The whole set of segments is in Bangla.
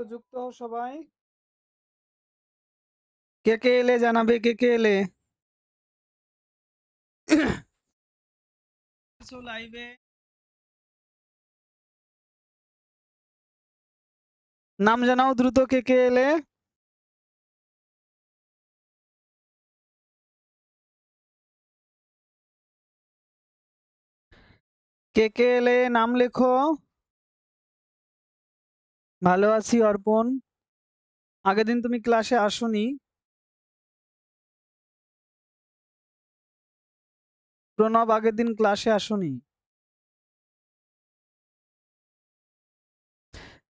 তো যুক্ত হও সবাই। কে কে এলে জানাবে? কে কে এলে? লাইভে নাম জানাও দ্রুত কে কে এলে। কে কে এলে নাম লেখো। ভালো আছি, অর্পণ। আগের দিন তুমি ক্লাসে আসোনি। প্রণব আগের দিন ক্লাসে আসোনি।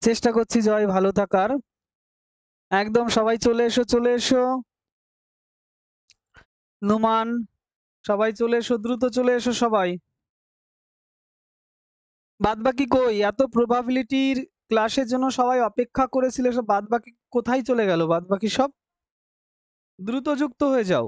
চেষ্টা করছি, জয় ভালো থাকার। একদম সবাই চলে এসো চলে এসো। নুমান, সবাই চলে এসো, দ্রুত চলে এসো সবাই। বাদবাকি কই? এত প্রবাবিলিটির ক্লাসের জন্য সবাই অপেক্ষা করেছিল সব বাদ বাকি কোথায় চলে গেল? বাদ বাকি সব দ্রুত যুক্ত হয়ে যাও।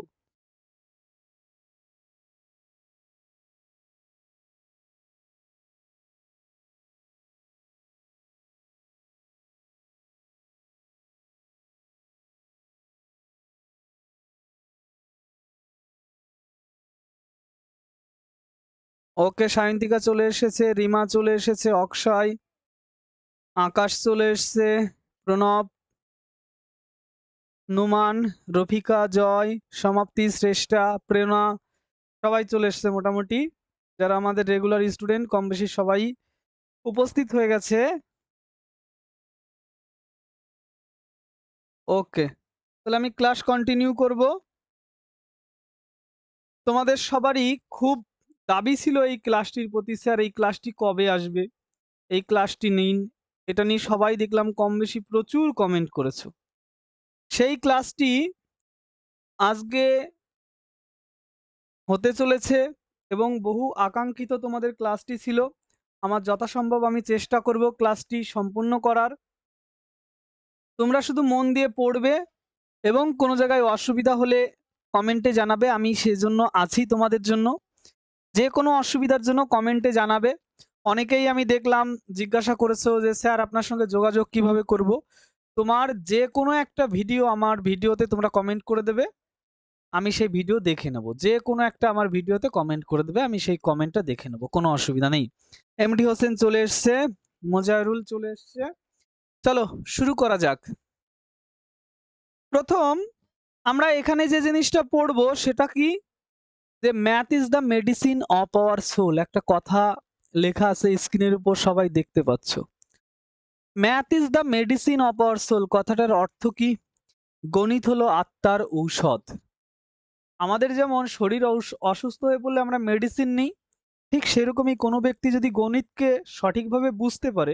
ওকে সায়ন্তিকা চলে এসেছে, রিমা চলে এসেছে, অক্ষয়। আকাশ চলে এসছে। প্রণব, নুমান, রফিকা, জয়, সমাপ্তি, শ্রেষ্ঠা, প্রেরণা, সবাই চলে এসছে মোটামুটি। যারা আমাদের রেগুলার স্টুডেন্ট কম বেশি সবাই উপস্থিত হয়ে গেছে। ওকে তাহলে আমি ক্লাস কন্টিনিউ করব। তোমাদের সবারই খুব দাবি ছিল এই ক্লাসটির প্রতি, স্যার, এই ক্লাসটি কবে আসবে? এই ক্লাসটি নিন এটা নিয়ে সবাই দেখলাম কম বেশি প্রচুর কমেন্ট করেছ। সেই ক্লাসটি আজকে হতে চলেছে এবং বহু আকাঙ্ক্ষিত তোমাদের ক্লাসটি ছিল। আমার যথাসম্ভব আমি চেষ্টা করব ক্লাসটি সম্পূর্ণ করার। তোমরা শুধু মন দিয়ে পড়বে এবং কোনো জায়গায় অসুবিধা হলে কমেন্টে জানাবে, আমি সেজন্য আছি তোমাদের জন্য। যে কোনো অসুবিধার জন্য কমেন্টে জানাবে। অনেকেই আমি দেখলাম জিজ্ঞাসা করেছ যে, স্যার, আপনার সঙ্গে যোগাযোগ কীভাবে করব? তোমার যে কোনো একটা ভিডিও আমার ভিডিওতে তোমরা কমেন্ট করে দেবে। আমি সেই ভিডিও দেখে নেব। যে কোনো একটা আমার ভিডিওতে কমেন্ট করে দেবে। আমি সেই কমেন্টটা দেখে নেব। কোনো অসুবিধা নেই। এমডি হোসেন চলে এসছে। মোজাহরুল চলে এসছে। চলো, শুরু করা যাক। প্রথম, আমরা এখানে যে জিনিসটা পড়ব সেটা কি? যে math is the medicine of our soul একটা কথা লেখা আছে, স্ক্রিনের উপর সবাই দেখতে পাচ্ছ। Math is the medicine of our soul. কথাটার অর্থ কি? গণিত হলো আত্মার ঔষধ। আমাদের যেমন শরীর অসুস্থ হয়ে পড়লে আমরা মেডিসিন নিই, ঠিক সেরকমই কোনো ব্যক্তি যদি গণিতকে সঠিকভাবে বুঝতে পারে,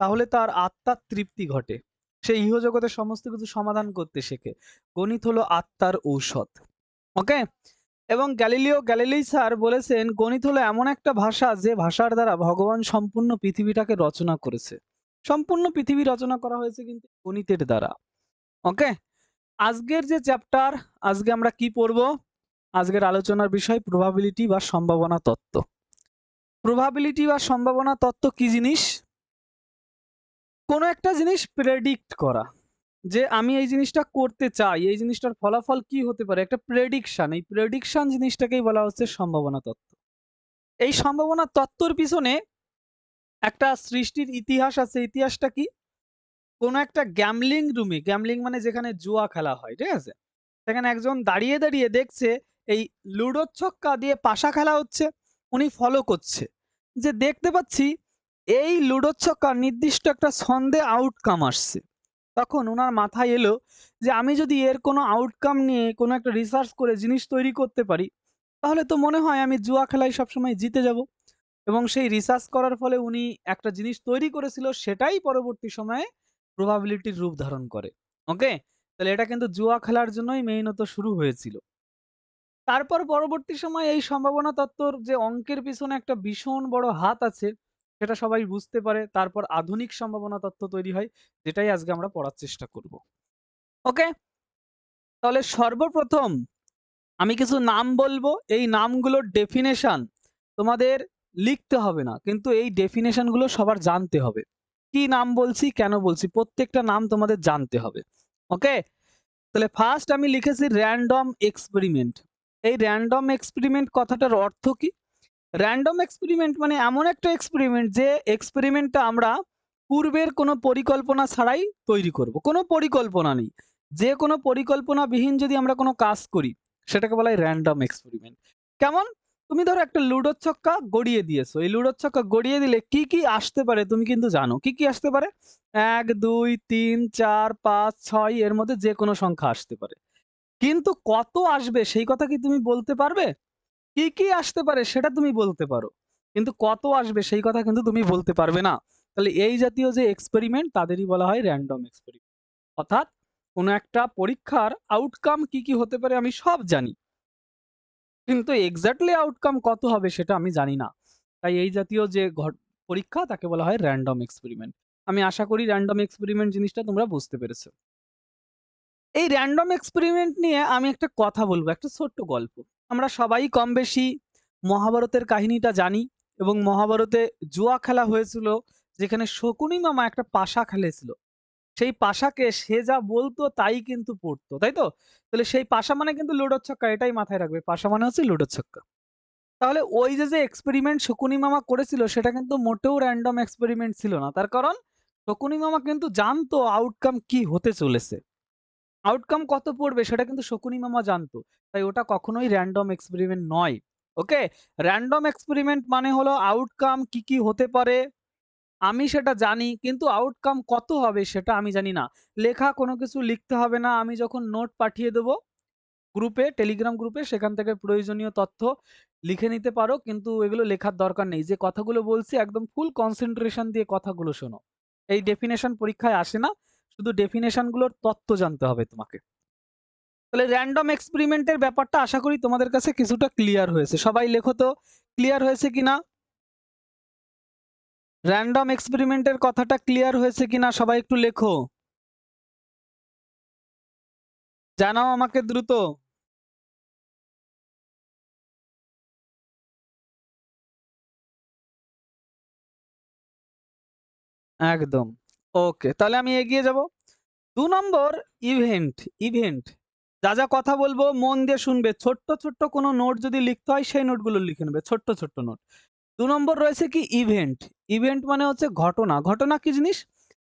তাহলে তার আত্মার তৃপ্তি ঘটে। সে ইহজগতের সমস্ত কিছু সমাধান করতে শেখে। গণিত হলো আত্মার ঔষধ। ওকে? এবং গ্যালিলিও গ্যালিলি স্যার বলেছেন, গণিত হলো এমন একটা ভাষা যে ভাষার দ্বারা ভগবান সম্পূর্ণ পৃথিবীটাকে রচনা করেছে। সম্পূর্ণ পৃথিবী রচনা করা হয়েছে কিন্তু গণিতের দ্বারা। ওকে? আজকের যে চ্যাপ্টার, আজকে আমরা কি পড়ব? আজকের আলোচনার বিষয় প্রবাবিলিটি বা সম্ভাবনা তত্ত্ব। প্রবাবিলিটি বা সম্ভাবনা তত্ত্ব কি জিনিস? কোনো একটা জিনিস প্রেডিক্ট করা। যে আমি এই জিনিসটা করতে চাই, এই জিনিসটার ফলাফল কি হতে পারে? একটা প্রেডিকশন এই প্রেডিকশন জিনিসটাকেই বলা হচ্ছে সম্ভাবনা তত্ত্ব। এই সম্ভাবনা তত্ত্বর পিছনে একটা সৃষ্টির ইতিহাস আছে। ইতিহাসটা কি? কোনো একটা গ্যামলিং রুমে গ্যামলিং মানে যেখানে জুয়া খেলা হয়, ঠিক আছে? সেখানে একজন দাঁড়িয়ে দাঁড়িয়ে দেখছে এই লুডোর ছক্কা দিয়ে পাশা খেলা হচ্ছে, উনি ফলো করছে। যে দেখতে পাচ্ছি, এই লুডোর ছক্কা নির্দিষ্ট একটা ছন্দে আউটকাম আসছে। তখন ওনার মাথায় এলো যে আমি যদি এর কোনো আউটকাম নিয়ে কোনো একটা রিসার্চ করে জিনিস তৈরি করতে পারি, তাহলে তো মনে হয় আমি জুয়া খেলায় সবসময় জিতে যাব। এবং সেই রিসার্চ করার ফলে উনি একটা জিনিস তৈরি করেছিল, সেটাই পরবর্তী সময়ে প্রবাবিলিটির রূপ ধারণ করে। ওকে তাহলে এটা কিন্তু জুয়া খেলার জন্যই মেইনত শুরু হয়েছিল। তারপর পরবর্তী সময় এই সম্ভাবনা তত্ত্বর যে অঙ্কের পিছনে একটা ভীষণ বড় হাত আছে সেটা সবাই বুঝতে পারে, তারপর আধুনিক সম্ভাবনা তত্ত্ব তৈরি হয়, যেটাই আজকে আমরা পড়ার চেষ্টা করব। ওকে? তাহলে সর্বপ্রথম আমি কিছু নাম বলব, এই নামগুলোর ডেফিনেশন তোমাদের লিখতে হবে না, কিন্তু এই ডেফিনেশনগুলো সবার জানতে হবে। কি নাম বলছি, কেন বলছি, প্রত্যেকটা নাম তোমাদের জানতে হবে। ওকে? তাহলে ফার্স্ট আমি লিখেছি র্যান্ডম এক্সপেরিমেন্ট এই র্যান্ডম এক্সপেরিমেন্ট কথাটার অর্থ কি? র্যান্ডম এক্সপেরিমেন্ট মানে এমন একটা এক্সপেরিমেন্ট যে এক্সপেরিমেন্টটা আমরা পূর্বের কোনো পরিকল্পনা ছাড়াই তৈরি করব। কোনো পরিকল্পনা নেই। যে কোনো পরিকল্পনাবিহীন যদি আমরা কোনো কাজ করি, সেটাকে বলা হয় র্যান্ডম এক্সপেরিমেন্ট কেমন? তুমি ধরো একটা লুডোর ছক্কা গড়িয়ে দিয়েছ। এই লুডোর ছক্কা গড়িয়ে দিলে কি কি আসতে পারে তুমি কিন্তু জানো। কি কি আসতে পারে? এক, দুই, তিন, চার, পাঁচ, ছয় এর মধ্যে যে কোনো সংখ্যা আসতে পারে। কিন্তু কত আসবে সেই কথা কি তুমি বলতে পারবে? কি কি আসতে পারে সেটা তুমি বলতে পারো। কিন্তু কত আসবে সেই কথা কিন্তু তুমি বলতে পারবে না। তাহলে এই জাতীয় যে এক্সপেরিমেন্ট তাদেরই বলা হয় র্যান্ডম এক্সপেরিমেন্ট অর্থাৎ কোনো একটা পরীক্ষার আউটকাম কি কি হতে পারে আমি সব জানি। কিন্তু এক্স্যাক্টলি আউটকাম কত হবে সেটা আমি জানি না। তাই এই জাতীয় যে পরীক্ষা, তাকে বলা হয় র্যান্ডম এক্সপেরিমেন্ট আমি আশা করি র্যান্ডম এক্সপেরিমেন্ট জিনিসটা তোমরা বুঝতে পেরেছ। এই র্যান্ডম এক্সপেরিমেন্ট নিয়ে আমি একটা কথা বলব, একটা ছোট্ট গল্প। আমরা সবাই কম বেশি মহাভারতের কাহিনীটা জানি এবং মহাভারতে জুয়া খেলা হয়েছিল যেখানে শকুনি মামা একটা পাশা খেলেছিল। সেই পাশাকে সে যা বলতো তাই কিন্তু পড়তো, তাই তো? তাহলে সেই পাশা মানে কিন্তু লুডোর ছক্কা এটাই মাথায় রাখবে। পাশা মানে হচ্ছে লুডোর ছক্কা তাহলে ওই যে যে এক্সপেরিমেন্ট শকুনি মামা করেছিল, সেটা কিন্তু মোটেও র্যান্ডম এক্সপেরিমেন্ট ছিল না। তার কারণ শকুনি মামা কিন্তু জানতো আউটকাম কি হতে চলেছে। আউটকাম কত পড়বে সেটা কিন্তু শকুনি মামা জানতো। তাই ওটা কখনোই র্যান্ডম এক্সপেরিমেন্ট নয়। ওকে র্যান্ডম এক্সপেরিমেন্ট মানে হলো আউটকাম কি কি হতে পারে? আমি সেটা জানি, কিন্তু আউটকাম কত হবে সেটা আমি জানি না। লেখা কোনো কিছু লিখতে হবে না, আমি যখন নোট পাঠিয়ে দেবো গ্রুপে টেলিগ্রাম গ্রুপে সেখান থেকে প্রয়োজনীয় তথ্য লিখে নিতে পারো, কিন্তু এগুলো লেখার দরকার নেই। যে কথাগুলো বলছি একদম ফুল কনসেন্ট্রেশন দিয়ে কথাগুলো শোনো। এই ডেফিনেশন পরীক্ষায় আসে না। শুধু ডেফিনেশনগুলোর তত্ত্ব জানতে হবে তোমাকে। তাহলে র্যান্ডম এক্সপেরিমেন্টের ব্যাপারটা আশা করি তোমাদের কাছে কিছুটা ক্লিয়ার হয়েছে। সবাই লেখো তো ক্লিয়ার হয়েছে কিনা? র্যান্ডম এক্সপেরিমেন্টের কথাটা ক্লিয়ার হয়েছে কিনা? সবাই একটু লেখো। জানাও আমাকে দ্রুত। একদম। ওকে, তাহলে আমি এগিয়ে যাব। দু নম্বর ইভেন্ট ইভেন্ট যা যা কথা বলব, মন দিয়ে শুনবে। ছোট্ট ছোট্ট কোনো নোট যদি লিখতে হয়, সেই নোটগুলো লিখে নেবে, ছোট্ট ছোট্ট নোট দু নম্বর রয়েছে কি ইভেন্ট ইভেন্ট মানে হচ্ছে ঘটনা। ঘটনা কি জিনিস?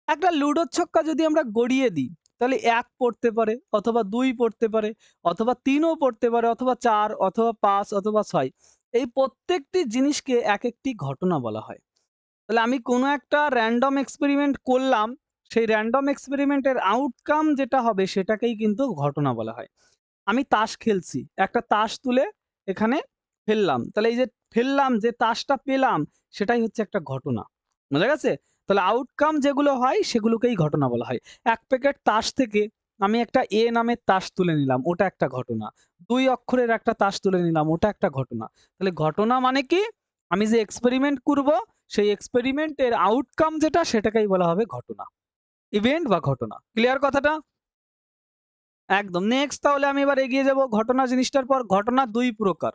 একটা লুডোর ছক্কা যদি আমরা গড়িয়ে দিই, তাহলে এক পড়তে পারে, অথবা দুই পড়তে পারে, অথবা তিনও পড়তে পারে, অথবা চার, অথবা পাঁচ, অথবা ছয়। এই প্রত্যেকটি জিনিসকে এক একটি ঘটনা বলা হয়। তাহলে আমি কোনো একটা র্যান্ডম এক্সপেরিমেন্ট করলাম, সেই র্যান্ডম এক্সপেরিমেন্টের আউটকাম যেটা হবে সেটাকেই কিন্তু ঘটনা বলা হয়। আমি তাস খেলছি, একটা তাস তুলে এখানে ফেললাম। তাহলে এই যে ফেললাম, যে তাসটা পেলাম, সেটাই হচ্ছে একটা ঘটনা। বোঝা গেছে? তাহলে আউটকাম যেগুলো হয়, সেগুলোকেই ঘটনা বলা হয়। এক প্যাকেট তাস থেকে আমি একটা এ নামের তাস তুলে নিলাম, ওটা একটা ঘটনা। দুই অক্ষরের একটা তাস তুলে নিলাম, ওটা একটা ঘটনা। তাহলে ঘটনা মানে কি? আমি যে এক্সপেরিমেন্ট করব সেই এক্সপেরিমেন্টের আউটকাম যেটা, সেটাকেই বলা হবে ঘটনা। ইভেন্ট বা ঘটনা। ক্লিয়ার কথাটা? একদম। নেক্সট তাহলে আমি এবার এগিয়ে যাব ঘটনা জিনিসটার পর। ঘটনা দুই প্রকার।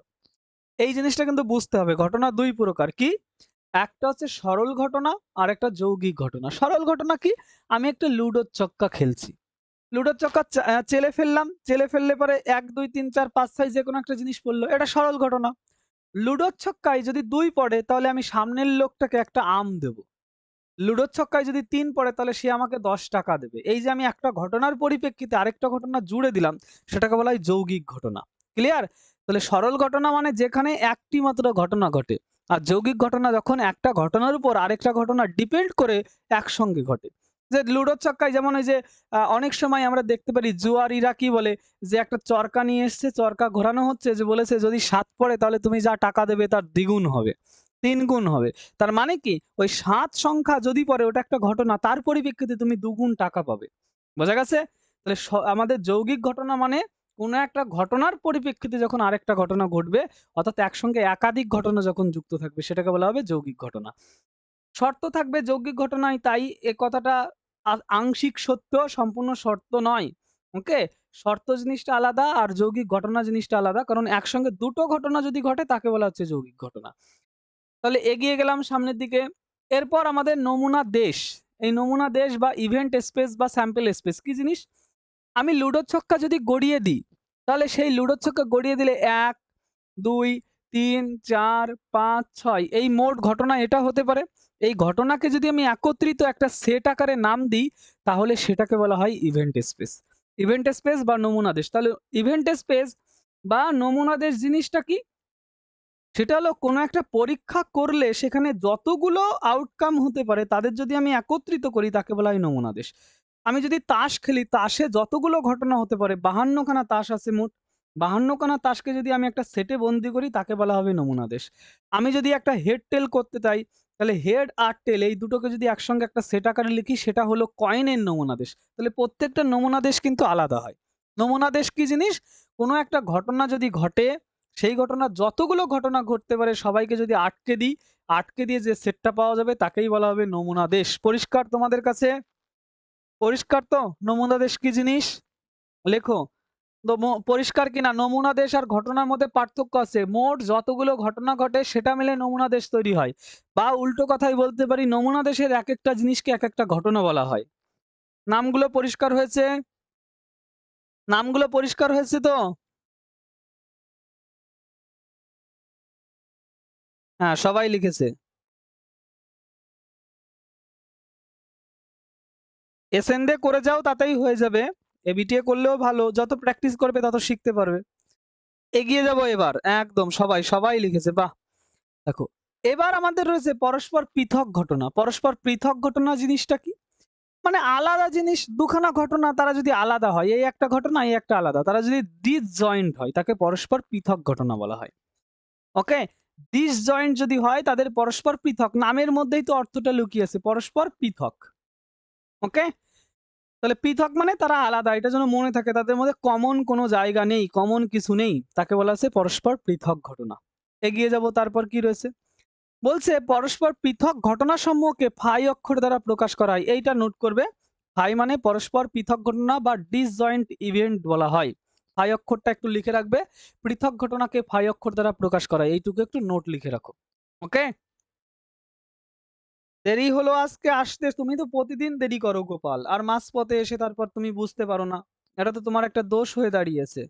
এই জিনিসটা কিন্তু বুঝতে হবে। ঘটনা দুই প্রকার। কি? একটা হচ্ছে সরল ঘটনা আর একটা যৌগিক ঘটনা। সরল ঘটনা কি? আমি একটা লুডোর চক্কা খেলছি। লুডোর চক্কা চেলে ফেললাম। চেলে ফেললে পরে এক, দুই, তিন, চার, পাঁচ, ছয় যে কোনো একটা জিনিস পড়ল। এটা সরল ঘটনা। লুডোর ছক্কায় যদি দুই পড়ে, তাহলে আমি সামনের লোকটাকে একটা আম দেব। লুডোর ছক্কায় যদি তিন পড়ে, তাহলে সে আমাকে দশ টাকা দেবে। এই যে আমি একটা ঘটনার পরিপ্রেক্ষিতে আরেকটা ঘটনা জুড়ে দিলাম, সেটাকে বলা হয় যৌগিক ঘটনা। ক্লিয়ার? তাহলে সরল ঘটনা মানে যেখানে একটি মাত্র ঘটনা ঘটে, আর যৌগিক ঘটনা যখন একটা ঘটনার উপর আরেকটা ঘটনা ডিপেন্ড করে একসঙ্গে ঘটে। যে লুডোর ছক্কায় যেমন ওই যে অনেক সময় আমরা দেখতে পারি জুয়ারিরা কি বলে, যে একটা চরকা নিয়ে এসছে, চরকা ঘোরানো হচ্ছে, যে বলেছে যদি সাত পড়ে তাহলে তুমি যা টাকা দেবে তার দ্বিগুণ হবে তিন গুণ হবে। তার মানে কি? ওই সাত সংখ্যা যদি পরে ওটা একটা ঘটনা, তার পরিপ্রেক্ষিতে তুমি দুগুণ টাকা পাবে। বোঝা গেছে? তাহলে আমাদের যৌগিক ঘটনা মানে কোনো একটা ঘটনার পরিপ্রেক্ষিতে যখন আরেকটা ঘটনা ঘটবে, অর্থাৎ একসঙ্গে একাধিক ঘটনা যখন যুক্ত থাকবে, সেটাকে বলা হবে যৌগিক ঘটনা। শর্ত থাকবে যৌগিক ঘটনায়, তাই এ কথাটা আংশিক সত্য সম্পূর্ণ শর্ত নয় ওকে শর্ত জিনিসটা আলাদা আর যৌগিক ঘটনা জিনিসটা আলাদা, কারণ একসঙ্গে দুটো ঘটনা যদি ঘটে, তাকে বলা হচ্ছে যৌগিক ঘটনা। তাহলে এগিয়ে গেলাম সামনের দিকে। এরপর আমাদের নমুনা দেশ। এই নমুনা দেশ বা ইভেন্ট স্পেস বা স্যাম্পল স্পেস কি জিনিস? আমি লুডোর ছক্কা যদি গড়িয়ে দিই, তাহলে সেই লুডোর ছক্কা গড়িয়ে দিলে এক, দুই তিন, চার, পাঁচ, ছয়, এই মোট ঘটনা এটা হতে পারে। এই ঘটনাকে যদি আমি একত্রিত একটা সেট আকারে নাম দিই, তাহলে সেটাকে বলা হয় ইভেন্ট স্পেস ইভেন্ট স্পেস বা নমুনা দেশ। তাহলে ইভেন্ট স্পেস বা নমুনা দেশ জিনিসটা কি? সেটা হলো কোনো একটা পরীক্ষা করলে সেখানে যতগুলো আউটকাম হতে পারে, তাদের যদি আমি একত্রিত করি, তাকে বলা হয় নমুনা দেশ। আমি যদি তাস খেলি, তাসে যতগুলো ঘটনা হতে পারে, বাহান্নখানা তাস আছে মোট। বাহান্নখানা তাসকে যদি আমি একটা সেটে বন্দি করি, তাকে বলা হবে নমুনা দেশ। আমি যদি একটা হেড টেল করতে চাই, তাহলে হেড আর টেল এই দুটোকে যদি একসঙ্গে একটা সেট আকারে লিখি, সেটা হলো কয়েনের নমুনা দেশ। তাহলে প্রত্যেকটা নমুনা দেশ কিন্তু আলাদা হয়। নমুনা দেশ কি জিনিস? কোনো একটা ঘটনা যদি ঘটে, সেই ঘটনা যতগুলো ঘটনা ঘটতে পারে, সবাইকে যদি আটকে দিই, আটকে দিয়ে যে সেটটা পাওয়া যাবে, তাকেই বলা হবে নমুনা দেশ। পরিষ্কার তোমাদের কাছে? পরিষ্কার তো? নমুনা দেশ কি জিনিস? লেখো। পরিষ্কার কিনা নমুনা দেশ আর ঘটনার মধ্যে পার্থক্য আছে। মোট যতগুলো ঘটনা ঘটে, সেটা মিলে নমুনা দেশ তৈরি হয়। বা উল্টো কথাই বলতে পারি, নমুনা দেশের এক একটা জিনিসকে এক একটা ঘটনা বলা হয়। নামগুলো পরিষ্কার হয়েছে? নামগুলো পরিষ্কার হয়েছে তো? হ্যাঁ সবাই লিখেছে। এসএনডে করে যাও, তাতেই হয়ে যাবে। এবিটিএ করলেও ভালো, যত প্র্যাকটিস করবে তত শিখতে পারবে। এগিয়ে যাব এবার, একদম সবাই সবাই লিখেছে, বাহ! দেখো, এবার আমাদের রয়েছে পরস্পর পৃথক ঘটনা। পরস্পর পৃথক ঘটনা জিনিসটা কি? মানে আলাদা জিনিস, দুখানা ঘটনা তারা যদি আলাদা হয়, এই একটা ঘটনা, এই একটা আলাদা, তারা যদি ডিসজয়েন্ট হয়, তাকে পরস্পর পৃথক ঘটনা বলা হয়। ওকে? ডিসজয়েন্ট যদি হয়, তাদের পরস্পর পৃথক, নামের মধ্যেই তো অর্থটা লুকিয়ে আছে, পরস্পর পৃথক। ওকে? তাহলে পৃথক মানে তারা আলাদা, এটা যেন মনে থাকে, তাদের মধ্যে কমন কোনো জায়গা নেই কমন কিছু নেই, তাকে বলা হচ্ছে পরস্পর পৃথক ঘটনা। এগিয়ে যাব, তারপর কি রয়েছে? বলছে, পরস্পর পৃথক ঘটনা সমূহকে ফাই অক্ষর দ্বারা প্রকাশ করা এইটা নোট করবে ফাই মানে পরস্পর পৃথক ঘটনা বা ডিসজয়েন্ট ইভেন্ট বলা হয়। ফাই অক্ষরটা একটু লিখে রাখবে, পৃথক ঘটনাকে ফাই অক্ষর দ্বারা প্রকাশ করা এইটুকু একটু নোট লিখে রাখো। ওকে দেরি হলো আজকে আসতে, তুমি তো প্রতিদিন দেরি করো গোপাল। আর মাঝপথে এসে তারপর তুমি বুঝতে পারো না, এটা তো তোমার একটা দোষ হয়ে দাঁড়িয়েছে।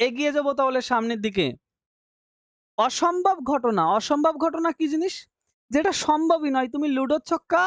এগিয়ে যাব তাহলে সামনের দিকে। অসম্ভব ঘটনা অসম্ভব ঘটনা কি জিনিস? যেটা সম্ভবই নয়, তুমি লুডোর ছক্কা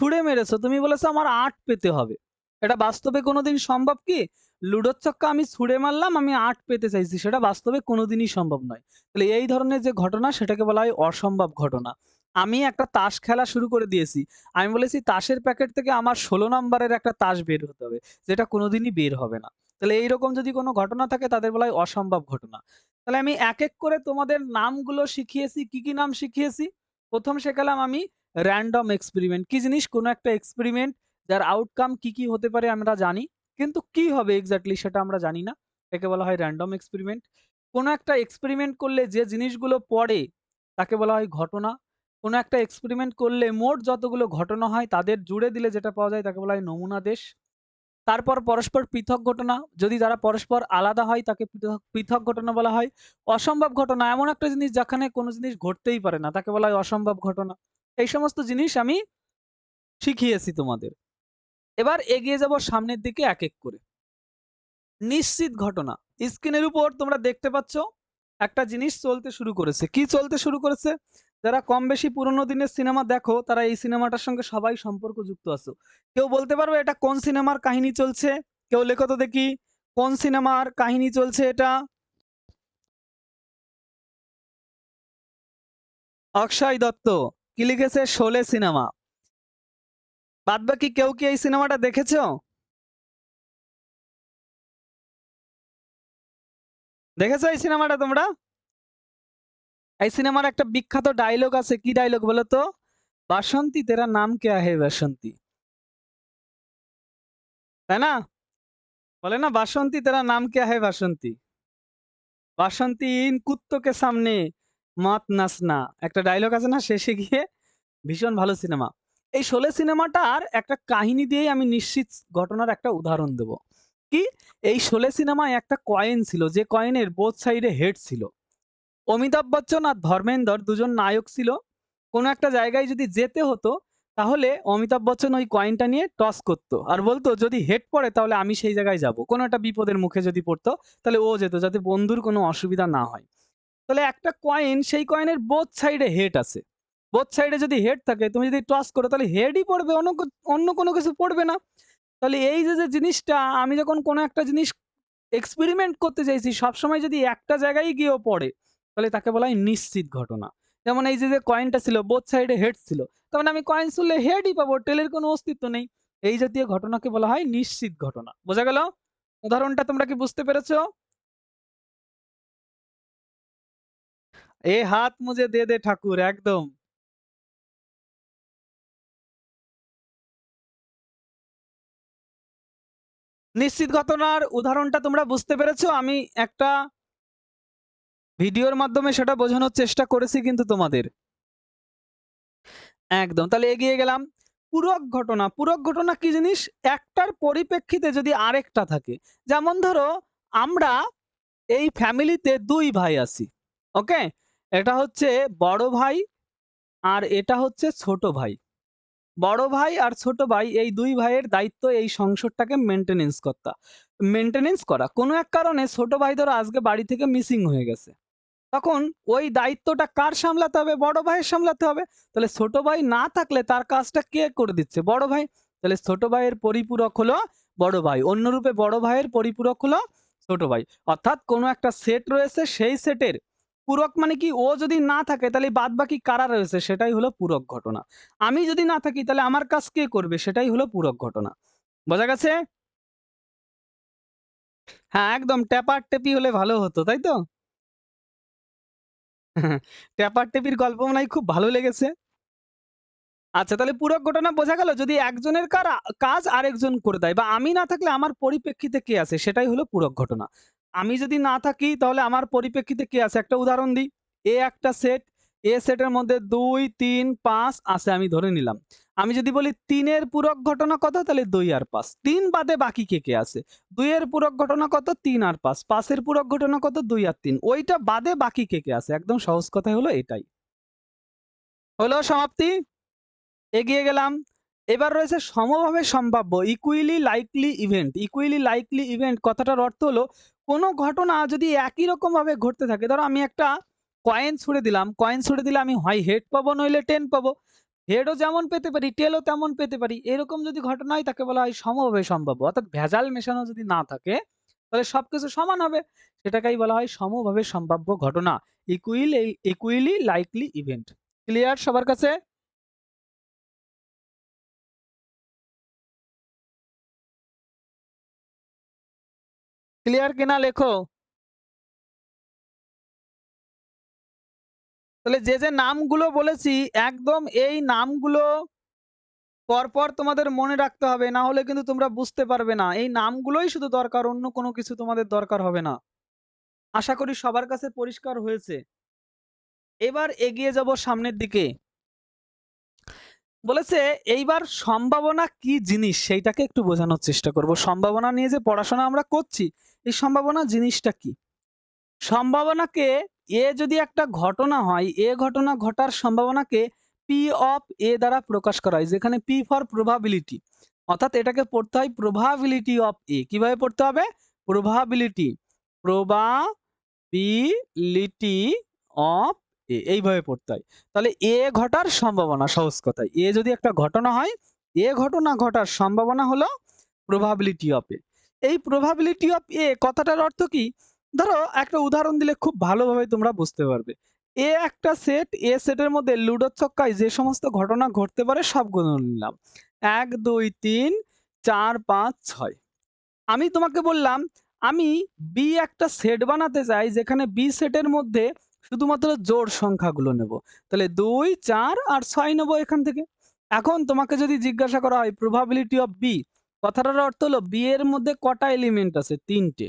ছুড়ে মেরেছো, তুমি বলেছ আমার আট পেতে হবে। এটা বাস্তবে কোনোদিন সম্ভব কি? লুডোর ছক্কা আমি ছুড়ে মারলাম, আমি আট পেতে চাইছি, সেটা বাস্তবে কোনোদিনই সম্ভব নয়। তাহলে এই ধরনের যে ঘটনা, সেটাকে বলা হয় অসম্ভব ঘটনা। আমি একটা তাস খেলা শুরু করে দিয়েছি। আমি বলেছি, তাসের প্যাকেট থেকে আমার ষোলো নম্বরের একটা তাস বের হতে হবে, যেটা কোনোদিনই বের হবে না। তাহলে এইরকম যদি কোনো ঘটনা থাকে, তাদের বলা হয় অসম্ভব ঘটনা। তাহলে আমি এক এক করে তোমাদের নামগুলো শিখিয়েছি, কি কি নাম শিখিয়েছি? প্রথম শেখালাম আমি র্যান্ডম এক্সপেরিমেন্ট কি জিনিস, কোনো একটা এক্সপেরিমেন্ট যার আউটকাম কি কি হতে পারে আমরা জানি, কিন্তু কি হবে এক্স্যাক্টলি সেটা আমরা জানি না। একে বলা হয় র্যান্ডম এক্সপেরিমেন্ট কোনো একটা এক্সপেরিমেন্ট করলে যে জিনিসগুলো পড়ে, তাকে বলা হয় ঘটনা। কোনো একটা এক্সপেরিমেন্ট করলে মোট যতগুলো ঘটনা হয় তাদের জুড়ে দিলে যেটা পাওয়া যায় তাকে বলা হয় নমুনা দেশ। তারপর পরস্পর পৃথক ঘটনা, যদি তারা পরস্পর আলাদা হয় তাকে পৃথক ঘটনা বলা হয়। অসম্ভব ঘটনা, এমন একটা জিনিস যেখানে কোনো জিনিস ঘটতেই পারে না, তাকে বলা হয় অসম্ভব ঘটনা। এই সমস্ত জিনিস আমি শিখিয়েছি তোমাদের। এবার এগিয়ে যাব সামনের দিকে এক এক করে। নিশ্চিত ঘটনা, স্ক্রিনের উপর তোমরা দেখতে পাচ্ছ একটা জিনিস চলতে শুরু করেছে। কি চলতে শুরু করেছে? যারা কম বেশি পুরোনো দিনের সিনেমা দেখো, তারা এই সিনেমাটার সঙ্গে সবাই সম্পর্কযুক্ত আছো। কেউ বলতে পারবে এটা কোন সিনেমার কাহিনী চলছে? কেউ লেখো তো দেখি, কোন সিনেমার কাহিনী চলছে এটা? অক্ষয় দত্ত, কি লিখেছে? শোলে সিনেমা। বাদ বাকি কেউ কি এই সিনেমাটা দেখেছ? দেখেছ এই সিনেমাটা তোমরা? এই সিনেমার একটা বিখ্যাত ডায়লগ আছে, কি ডায়লগ বলো তো বাসন্তী, তেরা নাম কে আহে বাসন্তী? তাই না? বলে না, বাসন্তী, তেরা নাম কে হে বাসন্তী? বাসন্তী ইন কুত্তকে সামনে মত নাচনা একটা ডায়লগ আছে না, শেষে গিয়ে ভীষণ ভালো সিনেমা। এই শোলে সিনেমাটার একটা কাহিনী দিয়েই আমি নিশ্চিত ঘটনার একটা উদাহরণ দেব। কি? এই শোলে সিনেমায় একটা কয়েন ছিল, যে কয়েনের বোথ সাইডে হেড ছিল। অমিতাভ বচ্চন আর ধর্মেন্দর দুজন নায়ক ছিল। কোনো একটা জায়গায় যদি যেতে হতো, তাহলে অমিতাভ বচ্চন ওই কয়েনটা নিয়ে টস করতো। আর বলতো, যদি হেড পড়ে, তাহলে আমি সেই জায়গায় যাব। কোনো একটা বিপদের মুখে যদি পড়তো, তাহলে ও যেত, যাতে বন্ধুর কোনো অসুবিধা না হয়। তাহলে একটা কয়েন সেই কয়েনের বোথ সাইডে হেড আছে। বোথ সাইডে যদি হেড থাকে, তুমি যদি টস করো, তাহলে হেডই পড়বে, অন্য অন্য কোনো কিছু পড়বে না। তাহলে এই যে যে জিনিসটা, আমি যখন কোনো একটা জিনিস এক্সপেরিমেন্ট করতে চাইছি, সবসময় যদি একটা জায়গায় গিয়েও পড়ে তাহলে তাকে বলা হয় নিশ্চিত ঘটনা। যেমন এই যে যে কয়েনটা ছিল বোথ সাইডে হেড ছিল, তার মানে আমি কয়েন শুনলে হেডই পাবো টেলের কোনো অস্তিত্ব নেই। এই জাতীয় ঘটনাকে বলা হয় নিশ্চিত ঘটনা। বোঝা গেল? উদাহরণটা তোমরা কি বুঝতে পেরেছ? এ হাত মুজে দে দে ঠাকুর, একদম। নিশ্চিত ঘটনার উদাহরণটা তোমরা বুঝতে পেরেছ? আমি একটা ভিডিওর মাধ্যমে সেটা বোঝানোর চেষ্টা করেছি কিন্তু তোমাদের। একদম, তাহলে এগিয়ে গেলাম। পূরক ঘটনা পূরক ঘটনা কি জিনিস? একটার পরিপ্রেক্ষিতে যদি আরেকটা থাকে। যেমন ধরো, আমরা এই ফ্যামিলিতে দুই ভাই আছি, ওকে? এটা হচ্ছে বড় ভাই আর এটা হচ্ছে ছোট ভাই। বড় ভাই আর ছোট ভাই, এই দুই ভাইয়ের দায়িত্ব এই সংসারটাকে মেনটেনেন্স করতা। মেনটেনেন্স করা, কোনো এক কারণে ছোট ভাই ধরো আজকে বাড়ি থেকে মিসিং হয়ে গেছে। তখন ওই দায়িত্বটা কার সামলাতে হবে? বড় ভাইয়ের সামলাতে হবে। তাহলে ছোট ভাই না থাকলে তার কাজটা কে করে দিচ্ছে? বড় ভাই। তাহলে ছোট ভাইয়ের পরিপূরক হলো বড় ভাই। অন্যরূপে বড় ভাইয়ের পরিপূরক হলো ছোট ভাই। অর্থাৎ কোনো একটা সেট রয়েছে, সেই সেটের পূরক মানে কি? ও যদি না থাকে তাহলে বাদ বাকি কারা রয়েছে? সেটাই হলো পূরক ঘটনা। আমি যদি না থাকি তাহলে আমার কাজ কে করবে? সেটাই হলো পূরক ঘটনা। বোঝা গেছে? হ্যাঁ একদম ট্যাপার টেপি হলে ভালো হতো, তাই তো? ট্যাপার টেপির গল্প মনে হয় খুব ভালো লেগেছে। আচ্ছা তাহলে পুরো ঘটনা বোঝা গেল যদি একজনের কাজ আরেকজন করে দেয় বা আমি না থাকলে আমার পরিপ্রেক্ষিতে কে আছে, সেটাই হলো পূরক ঘটনা। আমি যদি না থাকি তাহলে আমার পরিপ্রেক্ষিতে কে আছে? একটা উদাহরণ দিই। এ একটা সেট এ সেটের মধ্যে দুই, তিন, পাঁচ আছে, আমি ধরে নিলাম। আমি যদি বলি তিনের পূরক ঘটনা কত, তাহলে দুই আর পাঁচ। তিন বাদে বাকি কে কে আছে? দুইয়ের পূরক ঘটনা কত, তিন আর পাঁচ। পাঁচের পূরক ঘটনা কত, দুই আর তিন। ওইটা বাদে বাকি কে কে আছে? একদম সহজ কথা হলো এটাই। হলো সমাপ্তি। এগিয়ে গেলাম। এবার রয়েছে সমভাবে সম্ভাব্য equally likely event equally likely event কথাটার অর্থ হলো, কোনো ঘটনা যদি একই রকম ভাবে ঘটতে থাকে, ধরো আমি একটা কয়েন ছুড়ে দিলাম কয়েন ছুড়ে দিলে আমি হয় হেড পাবো, নইলে টেন পাবো। হেডও যেমন পেতে পারি টেলও তেমন পেতে পারি, এরকম যদি ঘটনা হয় তাকে বলা হয় সমভাবে সম্ভাব্য। অর্থাৎ ভেজাল মেশানো যদি না থাকে, তাহলে সবকিছু সমান হবে। সেটাকেই বলা হয় সমভাবে সম্ভাব্য ঘটনা equal equally likely event clear সবার কাছে? ক্লিয়ার কিনা লেখো। তাহলে যে যে নামগুলো বলেছি, একদম এই নামগুলো পরপর তোমাদের মনে রাখতে হবে, না হলে কিন্তু তোমরা বুঝতে পারবে না। এই নামগুলোই শুধু দরকার, অন্য কোনো কিছু তোমাদের দরকার হবে না। আশা করি সবার কাছে পরিষ্কার হয়েছে। এবার এগিয়ে যাব সামনের দিকে। বলেছে, এইবার সম্ভাবনা কি জিনিস? সেইটাকে একটু বোঝানোর চেষ্টা করব। সম্ভাবনা নিয়ে যে পড়াশোনা আমরা করছি, এই সম্ভাবনা জিনিসটা কি? সম্ভাবনাকে এ যদি একটা ঘটনা হয়, এ ঘটনা ঘটার সম্ভাবনাকে পি অফ এ দ্বারা প্রকাশ করা হয়, যেখানে পি ফর প্রবাবিলিটি অর্থাৎ এটাকে পড়তে হয় প্রবাবিলিটি অফ এ কীভাবে পড়তে হবে? প্রবাবিলিটি প্রবাবিলিটি অফ এ এইভাবে পড়তে হয়। তাহলে এ ঘটার সম্ভাবনা, সহজ কথায় এ যদি একটা ঘটনা হয়, এ ঘটনা ঘটার সম্ভাবনা হলো প্রবাবিলিটি অফ এ এই প্রবাবিলিটি অফ এ কথাটার অর্থ কি? ধরো একটা উদাহরণ দিলে খুব ভালোভাবে তোমরা বুঝতে পারবে। এ একটা সেট এ সেটের মধ্যে লুডোর ছক্কায় যে সমস্ত ঘটনা ঘটতে পারে সবগুলো নিলাম। এক, দুই, তিন, চার, পাঁচ, ছয়। আমি তোমাকে বললাম, আমি বি একটা সেট বানাতে চাই, যেখানে বি সেটের মধ্যে শুধুমাত্র জোড় সংখ্যাগুলো নেব। তাহলে দুই, চার আর ছয় নেব এখান থেকে। এখন তোমাকে যদি জিজ্ঞাসা করা হয় প্রবাবিলিটি অফ বি কথাটার অর্থ হলো বি এর মধ্যে কটা এলিমেন্ট আছে? তিনটে।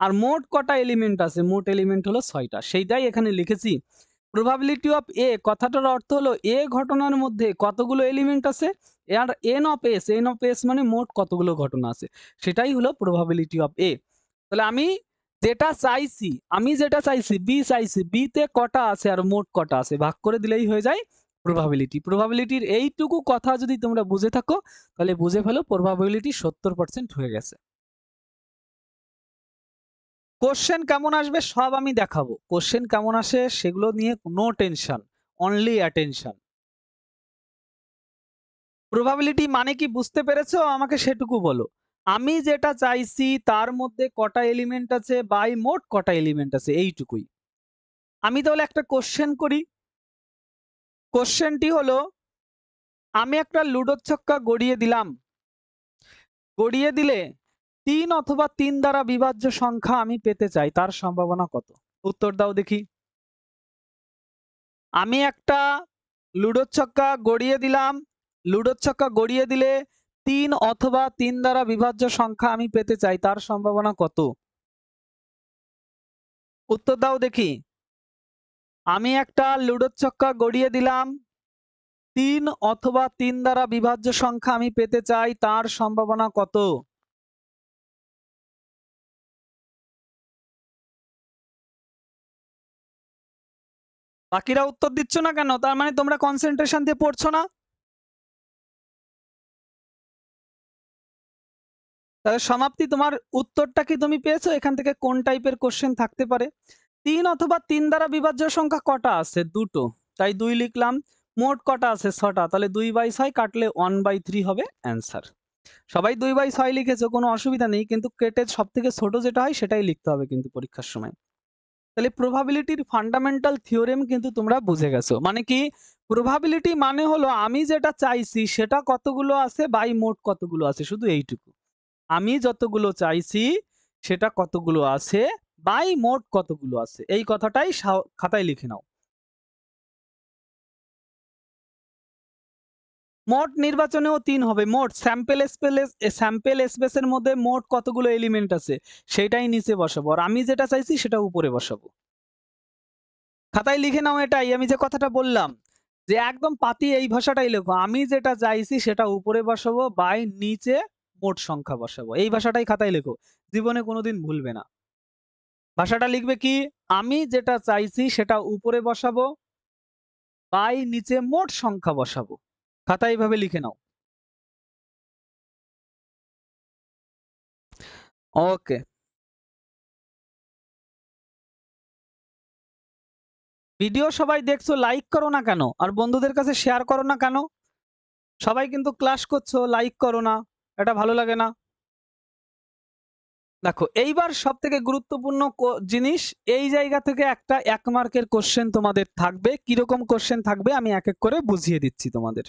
আর মোট কটা এলিমেন্ট আছে? মোট এলিমেন্ট হলো ছয়টা। সেইটাই এখানে লিখেছি। প্রবাবিলিটি অফ এ কথাটার অর্থ হলো এ ঘটনার মধ্যে কতগুলো এলিমেন্ট আছে? আর N of S N of S মানে মোট কতগুলো ঘটনা আছে? সেটাই হলো প্রবাবিলিটি অফ এ তাহলে আমি যেটা চাইছি, আমি যেটা চাইছি বি চাইছি বি তে কটা আছে আর মোট কটা আছে? ভাগ করে দিলেই হয়ে যায় প্রবাবিলিটি প্রবাবিলিটির এইটুকু কথা যদি তোমরা বুঝে থাকো, তাহলে বুঝে ফেলো প্রবাবিলিটি সত্তর পার্সেন্ট হয়ে গেছে। কোশ্চেন কেমন আসবে সব আমি দেখাবো। কোশ্চেন কেমন আসে সেগুলো নিয়ে no tension only attention probability মানে কি বুঝতে পেরেছ? আমাকে সেটুকু বলো। আমি যেটা চাইছি তার মধ্যে কটা এলিমেন্ট আছে বাই মোট কটা এলিমেন্ট আছে এইটুকুই। আমি তাহলে একটা কোশ্চেন করি। কোশ্চেনটি হলো, আমি একটা লুডোর ছক্কা গড়িয়ে দিলাম। গড়িয়ে দিলে তিন অথবা তিন দ্বারা বিভাজ্য সংখ্যা আমি পেতে চাই, তার সম্ভাবনা কত? উত্তর দাও দেখি। আমি একটা লুডোর ছক্কা গড়িয়ে দিলাম। লুডোর ছক্কা গড়িয়ে দিলে তিন অথবা তিন দ্বারা বিভাজ্য সংখ্যা আমি পেতে চাই, তার সম্ভাবনা কত? উত্তর দাও দেখি। আমি একটা লুডোর ছক্কা গড়িয়ে দিলাম। তিন অথবা তিন দ্বারা বিভাজ্য সংখ্যা আমি পেতে চাই, তার সম্ভাবনা কত? বাকিরা উত্তর দিচ্ছ না কেন? তার মানে তোমরা কনসেন্ট্রেশন দিয়ে পড়ছো না? তাহলে সমাপ্তি, তোমার উত্তরটা কি তুমি পেয়েছ? এখান থেকে কোন টাইপের কোশ্চেন থাকতে পারে? তিন অথবা তিন দ্বারা বিভাজ্য সংখ্যা কটা আছে? দুটো। তাই দুই লিখলাম। মোট কটা আছে? ছটা। তাহলে দুই বাই ছয় কাটলে ওয়ান বাই থ্রি হবে অ্যান্সার সবাই দুই বাই ছয় লিখেছো, কোনো অসুবিধা নেই। কিন্তু কেটে সব থেকে ছোট যেটা হয় সেটাই লিখতে হবে কিন্তু পরীক্ষার সময়। তাহলে প্রোভাবিলিটির ফান্ডামেন্টাল থিওরেম কিন্তু তোমরা বুঝে গেছো। মানে কি? প্রোভাবিলিটি মানে হলো আমি যেটা চাইছি সেটা কতগুলো আছে বাই মোট কতগুলো আছে? শুধু এইটুকু। আমি যতগুলো চাইছি সেটা কতগুলো আছে বাই মোট কতগুলো আছে? এই কথাটাই খাতায় লিখে নাও। মোট নির্বাচনেও তিন হবে। মোট স্যাম্পেল স্পেস স্যাম্পেল স্পেসের মধ্যে মোট কতগুলো এলিমেন্ট আছে, সেটাই নিচে বসাবো। আর আমি যেটা চাইছি সেটা উপরে বসাবো। খাতায় লিখে নাও এটাই। আমি যে কথাটা বললাম, যে একদম পাতি এই ভাষাটাই লেখো। আমি যেটা চাইছি সেটা উপরে বসাবো বাই নিচে মোট সংখ্যা বসাবো। এই ভাষাটাই খাতায় লেখো। জীবনে কোনোদিন ভুলবে না। ভাষাটা লিখবে কি? আমি যেটা চাইছি সেটা উপরে বসাবো বাই নিচে মোট সংখ্যা বসাবো। খাতা এইভাবে লিখে নাও। ওকে। ভিডিও সবাই দেখছ লাইক করো না কেন? আর বন্ধুদের কাছে শেয়ার করো না কেন? সবাই কিন্তু ক্লাস করছ লাইক করো না, এটা ভালো লাগে না। দেখো, এইবার সব থেকে গুরুত্বপূর্ণ জিনিস, এই জায়গা থেকে একটা এক মার্কের কোশ্চেন তোমাদের থাকবে, কীরকম কোশ্চেন থাকবে আমি এক এক করে বুঝিয়ে দিচ্ছি তোমাদের।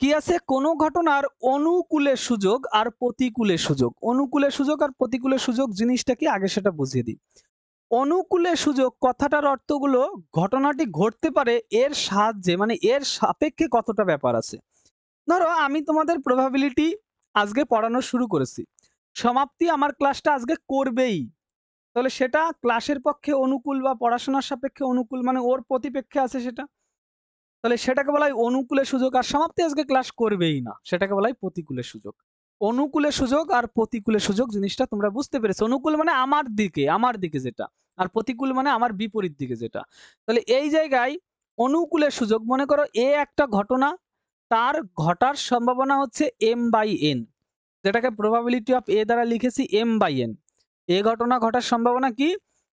কি আছে? কোন ঘটনার অনুকূলে সুযোগ আর প্রতিকূলে সুযোগ। অনুকূলে সুযোগ আর প্রতিকূলে সুযোগ জিনিসটা কি? আগে সেটা বুঝিয়ে দিই। অনুকূলে সুযোগ কথাটার অর্থগুলো ঘটনাটি ঘটতে পারে এর সাহায্যে মানে এর সাপেক্ষে কতটা ব্যাপার আছে। ধরো আমি তোমাদের প্রবাবিলিটি আজকে পড়ানো শুরু করেছি। সমাপ্তি আমার ক্লাসটা আজকে করবেই। তাহলে সেটা ক্লাসের পক্ষে অনুকূল বা পড়াশোনার সাপেক্ষে অনুকূল মানে ওর প্রতিপেক্ষে আছে সেটা? তাহলে সেটাকে বলা হয় অনুকূলের সুযোগ। আর সমাপ্তি আজকে ক্লাস করবেই না। সেটাকে বলা হয় প্রতিকূলের সুযোগ। অনুকূলের সুযোগ আর প্রতিকূলের সুযোগ জিনিসটা তোমরা বুঝতে পেরেছ। অনুকূল মানে আমার দিকে আমার দিকে যেটা। আর প্রতিকূল মানে আমার বিপরীত দিকে যেটা। তাহলে এই জায়গায় অনুকূলের সুযোগ, মনে করো এ একটা ঘটনা, তার ঘটার সম্ভাবনা হচ্ছে এম বাই এন যেটাকে প্রবাবিলিটি অফ এ দ্বারা লিখেছি এম বাই এন এ ঘটনা ঘটার সম্ভাবনা কি?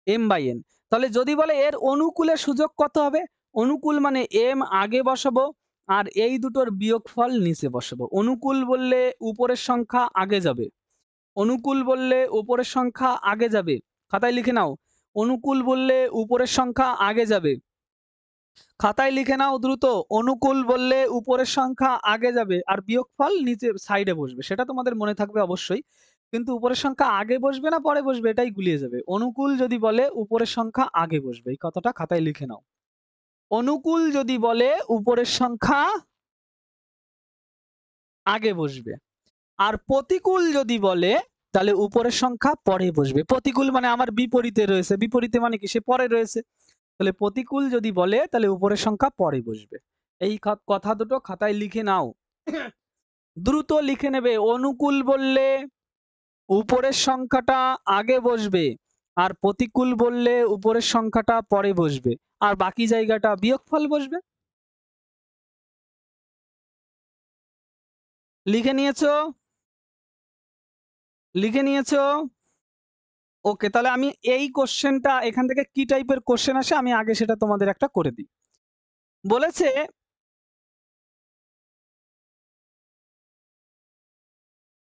এম বাই এন তাহলে যদি বলে এর অনুকূলের সুযোগ কত হবে? অনুকূল মানে এম আগে বসাবো আর এই দুটোর বিয়োগফল নিচে বসাবো। অনুকূল বললে উপরের সংখ্যা আগে যাবে। অনুকূল বললে উপরের সংখ্যা আগে যাবে। খাতায় লিখে নাও। অনুকূল বললে উপরের সংখ্যা আগে যাবে। খাতায় লিখে নাও দ্রুত। অনুকূল বললে উপরের সংখ্যা আগে যাবে আর বিয়োগফল নিচে সাইডে বসবে। সেটা তোমাদের মনে থাকবে অবশ্যই। কিন্তু উপরের সংখ্যা আগে বসবে না পরে বসবে? এটাই গুলিয়ে যাবে। অনুকূল যদি বলে উপরের সংখ্যা আগে বসবে। এই কথাটা খাতায় লিখে নাও। অনুকূল যদি বলে, উপরের সংখ্যা আগে বসবে। আর প্রতিকূল যদি বলে, তাহলে উপরের সংখ্যা পরে বসবে। প্রতিকূল মানে আমার বিপরীতে রয়েছে। বিপরীতে মানে কি? সে পরে রয়েছে। তাহলে প্রতিকূল যদি বলে, তাহলে উপরের সংখ্যা পরে বসবে। এই কথা দুটো খাতায় লিখে নাও। দ্রুত লিখে নেবে। অনুকূল বললে উপরের সংখ্যাটা আগে বসবে। আর প্রতিকূল বললে উপরের সংখ্যাটা পরে বসবে। আর বাকি জায়গাটা বিয়োগফল বসবে। লিখে নিয়েছো? লিখে নিয়েছ? ওকে, তাহলে আমি এই কোশ্চেনটা এখান থেকে কি টাইপের কোশ্চেন আসে, আমি আগে সেটা তোমাদের একটা করে দিই। বলেছে